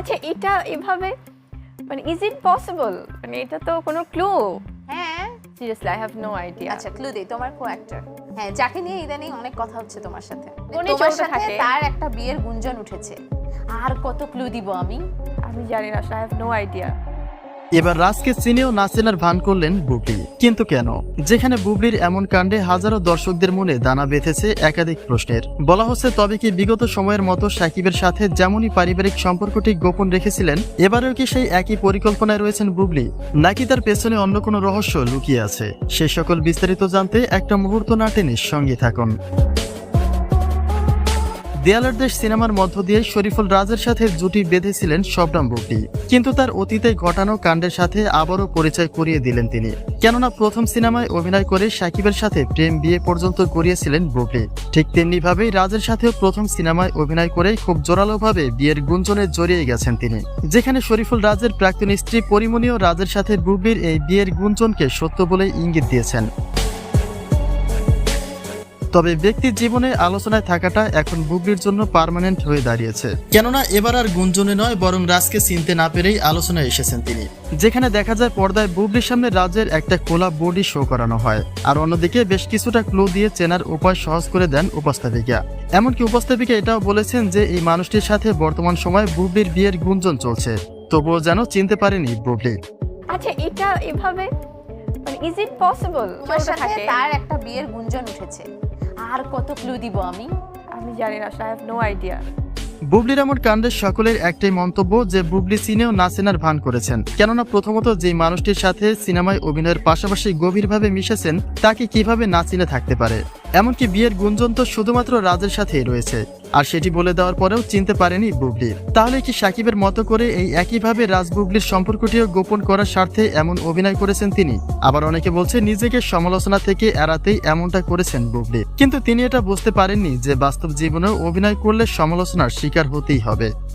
আচ্ছা এটা এভাবে মানে ইজ ইট পসিবল মানে এটা তো কোনো ক্লু হ্যাঁ। Seriously I have no idea আচ্ছা ক্লু দেই তোমার কো অ্যাক্টর হ্যাঁ যাকে নিয়ে ইদানিং অনেক কথা হচ্ছে তোমার সাথে। তোমার সাথে। তার একটা বিয়ের গুঞ্জন উঠেছে। আর কত ক্লু দিব আমি? আমি জানি না আই হ্যাভ নো আইডিয়া এবার রাজকে চিনেও না চেনার ভান করলেন বুবলি। কিন্তু কেন? যেখানে বুবলির এমন কাণ্ডে হাজারো দর্শকদের মনে দানা বেঁধেছে একাধিক প্রশ্নের। বলা হচ্ছে, তবে কি বিগত সময়ের মতো সাকিবের সাথে যেমনই পারিবারিক সম্পর্কটি গোপন রেখেছিলেন, এবারেও কি সেই একই পরিকল্পনায় রয়েছেন বুবলি? নাকি তার পেছনে অন্য কোনো রহস্য লুকিয়ে আছে? সে সকল বিস্তারিত জানতে একটা মুহূর্ত না টেনে সঙ্গে থাকুন। দেয়ালের দেশ সিনেমার মধ্য দিয়ে শরীফুল রাজের সাথে জুটি বেঁধেছিলেন শবনাম বুবলি কিন্তু তার অতীতে ঘটানো কাণ্ডের সাথে আবারও পরিচয় করিয়ে দিলেন তিনি। কেননা প্রথম সিনেমায় অভিনয় করে সাকিবের সাথে প্রেম বিয়ে পর্যন্ত করিয়েছিলেন বুবলি ঠিক তেমনি ভাবেই রাজের সাথেও প্রথম সিনেমায় অভিনয় করে খুব জোরালোভাবে বিয়ের গুঞ্জনে জড়িয়ে গেছেন তিনি। যেখানে শরীফুল রাজের প্রাক্তন স্ত্রী পরিমণিও রাজের সাথে বুবলির এই বিয়ের গুঞ্জনকে সত্য বলে ইঙ্গিত দিয়েছেন। তবে ব্যক্তির জীবনে আলোচনায় থাকাটা এখন বুবলির জন্য পার্মানেন্ট হয়ে দাঁড়িয়েছে। কেননা এবার আর গুঞ্জনে নয় বরং রাজকে চিনতে না পেরেই আলোচনায় এসেছেন তিনি। যেখানে দেখা যায় পর্দায় বুবলির সামনে রাজের একটা খোলা বডি শো করানো হয়। আর অন্যদিকে বেশ কিছুটা ক্লু দিয়ে চেনার উপায় সহজ করে দেন উপস্থাপিকা। এমনকি উপস্থাপিকা এটাও বলেছেন যে এই মানুষটির সাথে বর্তমান সময়ে বুবলির বিয়ের গুঞ্জন চলছে। তবুও যেন চিনতে পারেনি বুবলি। আচ্ছা এটা এভাবে মানে ইজ ইট পসিবল তার একটা বিয়ের গুঞ্জন উঠেছে। আর কত ক্লু দিব আমি? আমি জানি না I have no idea Bubly এমন কাণ্ডের সকলের একটাই মন্তব্য যে বুবলি সিনেও না চেনার ভান করেছেন। কেননা প্রথমত যে মানুষটির সাথে সিনেমায় অভিনয়ের পাশাপাশি গভীরভাবে মিশেছেন তাকে কীভাবে না চিনে থাকতে পারে? এমনকি বিয়ের গুঞ্জন তো শুধুমাত্র রাজের সাথেই রয়েছে। আর সেটি বলে দেওয়ার পরেও চিনতে পারেনি বুবলি। তাহলে কি সাকিবের মতো করে এই একইভাবে রাজ বুবলির সম্পর্কটিও গোপন করার স্বার্থে এমন অভিনয় করেছেন তিনি? আবার অনেকে বলছে নিজেকে সমালোচনা থেকে এড়াতেই এমনটা করেছেন বুবলি। কিন্তু তিনি এটা বুঝতে পারেননি যে বাস্তব জীবনেও অভিনয় করলে সমালোচনার শিকার হতেই হবে।